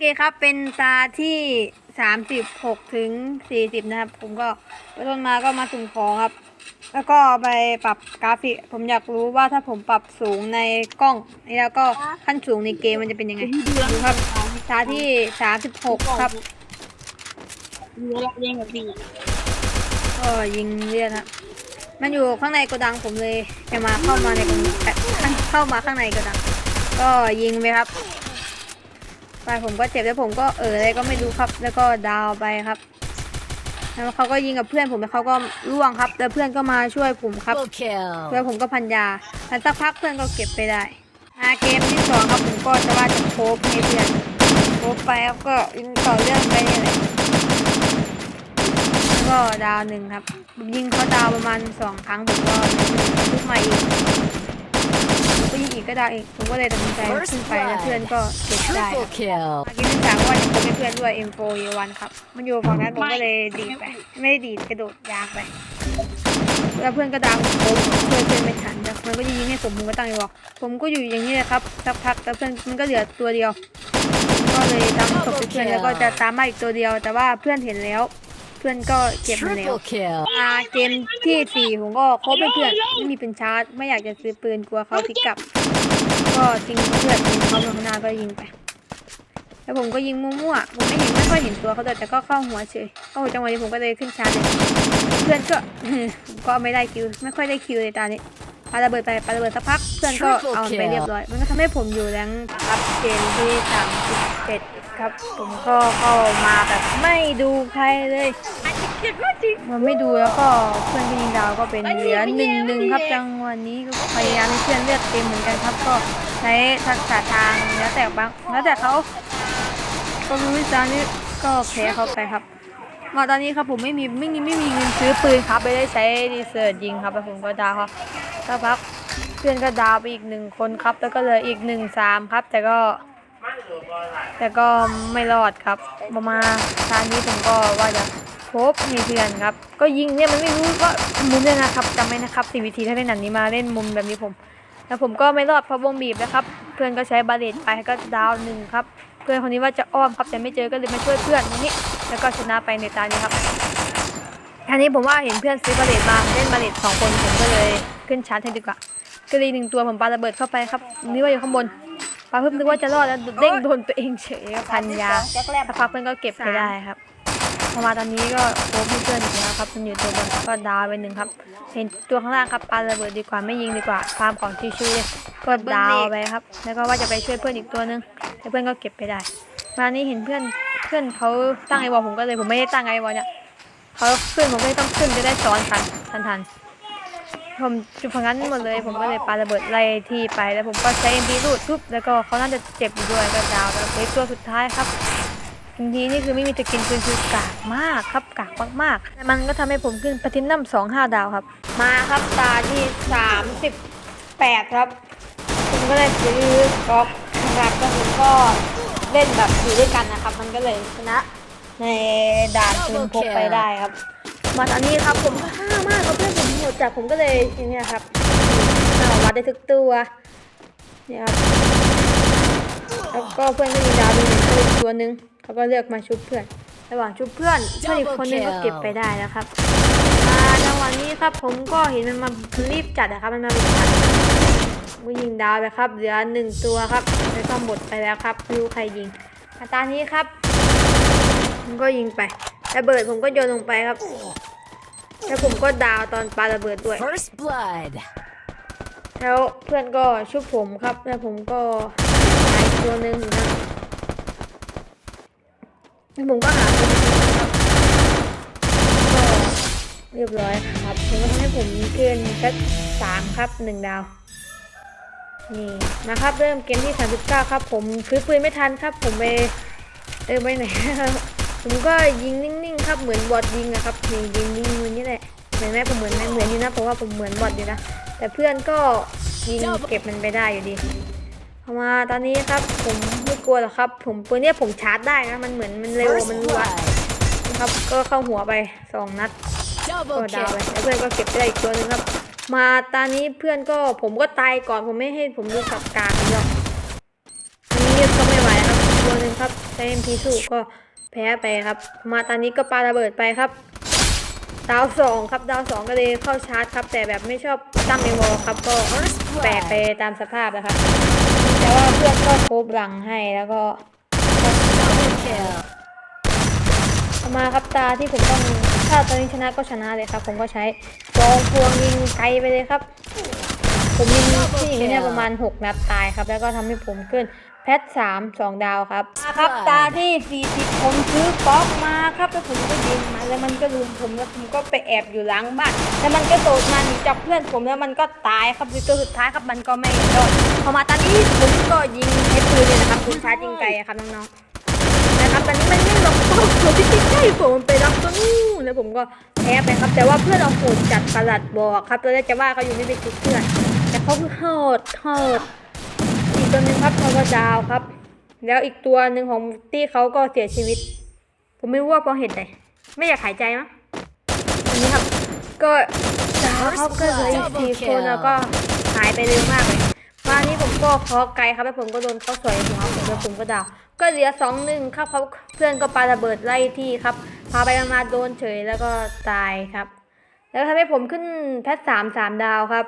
เคครับเป็นตาที่สามสิบหกถึงสี่สิบนะครับ ผมก็ไปต้นมาก็มาสุ่มของครับ แล้วก็ไปปรับกราฟิก ผมอยากรู้ว่าถ้าผมปรับสูงในกล้องแล้วก็ขั้นสูงในเกมมันจะเป็นยังไงดูครับตาที่สามสิบหกครับเรือเราเล่นกับพี่ก็ยิงเรียนครับมันอยู่ข้างในโกดังผมเลยจะมาเข้ามาในโกดังเข้ามาข้างในโกดัง ก็ยิงไปครับ ไปผมก็เจ็บแล้วผมก็เอออะไรก็ไม่รู้ครับ แล้วก็ดาวไปครับ แล้วเขาก็ยิงกับเพื่อนผมแล้วเขาก็ล่วงครับ แล้วเพื่อนก็มาช่วยผมครับ Double kill. เพื่อนผมก็พันยาแล้วสักพักเพื่อนก็เก็บไปได้อาเกมที่สองครับผมก็จะว่าจะโคบให้เพื่อนโคบไปแล้วก็ยิงต่อเรื่องไปนี่แหละแล้วก็ดาวหนึ่งครับ ยิงเขาดาวประมาณสองครั้งผมก็ทุกมาอีกผมก็ ยิงอีกก็ดาวอีกผมก็เลยตัดสินใจขึ้นไปแล้วเพื่อนก็เก็บได้ครับ Triple kill. เมื่อกี้ที่สามว่าจะโคบให้เพื่อนด้วย M4 A1 ครับมันอยู่ฝั่งนั้นผมก็เลยดีดไป ไม่ได้ดีดกระโดดยางไปแล้วเพื่อนก็ดังผมเพื่อนเพื่อนไม่ทันแล้วมันก็จะยิงให้ผมผมก็ตั้งใจบอกผมก็อยู่อย่างนี้เลยครับสักพักแล้วเพื่อนมันก็เหลือตัวเดียวผมก็เลยตามศพไปเพื่อนแล้วก็จะตามมาอีกตัวเดียว แต่ว่าเพื่อนเห็นแล้ว เพื่อนก็เก็บมันแล้ว Triple kill. อ่าเกมที่สี่ผมก็คบไปเพื่อนไม่มีเป็นชาร์จ ไม่อยากจะซื้อปืนกลัวเขาพลิกกลับ ก็ทิ้งเพื่อนทิ้งเขาลงข้างหน้าก็ยิงไป แล้วผมก็ยิงมั่วๆผมไม่เห็นไม่ค่อยเห็นตัวเขาด้วยแต่ก็เข้าหัวเฉยเข้าหัวจังหวะนี้ผมก็เลยขึ้นชาร์จเลยเพื่อนก็ผมก็ไม่ได้คิว ไม่ค่อยได้คิวเลยตานี้ปาระเบิดไปปาระเบิดสักพักเพื่อนก็เอามันไปเรียบร้อย มันก็ทำให้ผมอยู่แรงครับเกมที่สามสิบเจ็ด ครับ ผมก็เข้ามาแบบไม่ดูใครเลยมันไม่ดูแล้วก็เพื่อนที่ยิงดาวก็เป็นเหลือหนึ่งหนึ่งครับจังหวะนี้ก็พยายามให้เพื่อนเลือกเต็มเหมือนกันครับ ก็ใช้ทักษะทางแล้วแต่บางแล้วแต่เขาก็รู้วิจารณ์นี้ก็แพ้เขาไปครับมาตอนนี้ครับผมไม่มีไม่มีไม่มีเงินซื้อปืนครับไม่ได้ใช้ดีเซอร์ยิงครับแล้วผมก็ดาวครับสักพักเพื่อนก็ดาวไปอีกหนึ่งคนครับ แล้วก็เหลยอีกหนึ่งสามครับ แต่ก็ แต่ก็ไม่รอดครับประมาณทางนี้ผมก็ว่าจะพบมีเพื่อนครับ ก็ยิงเนี่ยมันไม่รู้ว่ามุมเนี่ยนะครับจำไว้นะครับสี่วิธีถ้าเล่นหนังนี้มาเล่นมุมแบบนี้ผมแล้วผมก็ไม่รอดเพราะวงบีบนะครับ เพื่อนก็ใช้บาเลตไปก็ดาวหนึ่งครับ เพื่อนคนนี้ว่าจะอ้อมครับแต่ไม่เจอก็เลยมาช่วยเพื่อนนี้ แล้วก็ชนะไปในตานี้ครับทีนี้ผมว่าเห็นเพื่อนซื้อบาเลตมาเล่นบาเลตสองคนผมก็เลยขึ้นชาร์จให้ดีกว่าก็เลยหนึ่งตัวผมปาระเบิดเข้าไปครับนี่ว่าอยู่ข้างบน ปาเพิ่มนึกว่าจะรอดแล้วเด้งโดนตัวเองเฉยก็พันยาสักพักเพื่อนก็เก็บไปได้ครับพอมาตอนนี้ก็โค้ชเพื่อนอีกแล้วครับมันอยู่ตัวบนก็ดาวไปหนึ่งครับ เห็นตัวข้างล่างครับปาระเบิดดีกว่าไม่ยิงดีกว่าฟาร์มของชิวๆเลยก็ดาวไปครับ แล้วก็ว่าจะไปช่วยเพื่อนอีกตัวนึงแต่เพื่อนก็เก็บไปได้ มานี้เห็นเพื่อนเพื่อนเขาตั้งไอวอลผมก็เลยผมไม่ได้ตั้งไอวอลเนี่ยเขาขึ้นผมก็เลยต้องขึ้นจะได้ซ้อนทันทันทัน ผมจุดพังงั้นหมดเลย ผมก็เลยปาระเบิดไล่ที่ไปแล้วผมก็ใช้เอ็มพีรูดทุบแล้วก็เขาน่าจะเจ็บอยู่ด้วยก็ดาวแล้วเฮ้ยตัวสุดท้ายครับทีนี้นี่คือไม่มีจะกินปืนคือกากมากครับกากมากๆแต่มันก็ทำให้ผมขึ้นปทินัมสองห้าดาวครับ มาครับตาที่สามสิบแปดครับผมก็เลยซื้อก๊อกนะครับแล้วผมก็เล่นแบบอยู่ด้วยกันนะครับ มันก็เลยชนะในด่านปืนพกไปได้ครับมาตอนนี้ครับผมก็ห้าม จากผมก็เลยอย่างเนี่ยครับเอาวัดได้ทุกตัวเนี่ยครับแล้วก็เพื่อนก็มีดาวดูหนึ่งตัวอีกตัวหนึงเขาก็เลือกมาชุบเพื่อน ระหว่างชุบเพื่อนเพื่อนอีกคนนึงก็เก็บไปได้แล้วครับมาจังหวะนี้ครับผมก็เห็นมันมารีบจัดนะครับมันมาเป็นจัดก็ยิงดาวไปครับเหลือหนึ่งตัวครับแล้วก็หมดไปแล้วครับไม่รู้ใครยิงมาตานี้ครับผมก็ยิงไประเบิดผมก็โยนลงไปครับ แล้วผมก็ดาวตอนปาระเบิดด้วย First blood. แล้วเพื่อนก็ชุบผมครับ แล้วผมก็หาอีกตัวหนึ่งอยู่นะแล้วผมก็หาตัวหนึงครับก็เรียบร้อยครับผมก็ทำให้ผมขึ้นแค่สามครับหนึ่งดาวนี่มาครับเริ่มเกมที่ 39 ครับ ผมซื้อปืนไม่ทันครับ ผมไปเออไปไหน ผมก็ยิงนิ่งๆครับเหมือนบอทยิงนะครับนี่ยิงยิงมือนี่แหละเห็นไหมผมเหมือนไหมเหมือนอยู่นะเพราะว่าผมเหมือนบอทอยู่นะแต่เพื่อนก็ยิงเก็บมันไปได้อยู่ดีพอมาตอนนี้ครับผมไม่กลัวหรอกครับ ผมปืนเนี่ยผมชาร์จได้นะมันเหมือนมันเร็ว First มันวัด blood. นะครับก็เข้าหัวไปสองนัดก็ Double ดาว kill. ไปแล้วเพื่อนก็เก็บไปได้อีกตัวหนึงครับ มาตอนนี้เพื่อนก็ผมก็ตายก่อนผมไม่ให้ผมดูกับกากเลยหรอกอันนี้ก็ไม่ไหวครับตัวหนึ่งครับแช้ MP สู้ก็ แพ้ไปครับ มาตอนนี้ก็ปาระเบิดไปครับ ดาวสองครับดาวสองก็เลยเข้าชาร์จครับ แต่แบบไม่ชอบตั้งในวอลครับก็แปลกไปตามสภาพนะครับแต่ว่าเพื่อนก็โคบหลังให้แล้วก็มาครับตาที่ผมต้องถ้าตอนนี้ชนะก็ชนะเลยครับ ผมก็ใช้กองพวงยิงไกลไปเลยครับ ผมยิงที่หญิงเนี่ยประมาณ 6 นัดตายครับ แล้วก็ทำให้ผมขึ้น แพทสามสองดาวครับมาครับตาที่40ผมซื้อป๊อกมาครับแล้วผมก็ยิงมันแล้วมันก็ลุมผมแล้วผมก็ไปแอบอยู่หลังบ้านแล้วมันก็โดดมาหนีจับเพื่อนผมแล้วมันก็ตายครับในตัวสุดท้ายครับมันก็ไม่รอดพอมาตอนนี้ผมก็ยิงใช้ปืนเนี่ยนะครับปืนชาร์จยิงไกลอะครับน้องๆนะครับตอนนี้มันไม่ลงเป้าผมที่ใกล้ๆผมไปรับตัวนู้นแล้วผมก็แพ้ไปครับ แต่ว่าเพื่อนเราโหดจัดประหลัดบอกครับตอนแรกจะว่าเขาอยู่ไม่เป็นจุดเพื่อนแต่เขาคือโหดโหดอีก ตัวหนึงครับเขาก็ดาวครับ แล้วอีกตัวหนึ่งของตี้เขาก็เสียชีวิต ผมไม่รู้ว่าเพราะเหตุใดไม่อยากหายใจมั้งอันนี้ครับ ก็ดาวเขาก็เลยสี่คนแล้วก็หายไปเร็วมากเลยมานี้ผมก็เคอไกลครับแล้วผมก็โดนเขาสวยหัวผมแล้วผมก็ดาว ก็เหลือสองหนึ่งครับเขาเพื่อนก็ปาระเบิดไล่ที่ครับ พาไปมาโดนเฉยแล้วก็ตายครับ แล้วทำให้ผมขึ้นแพทสามสามดาวครับ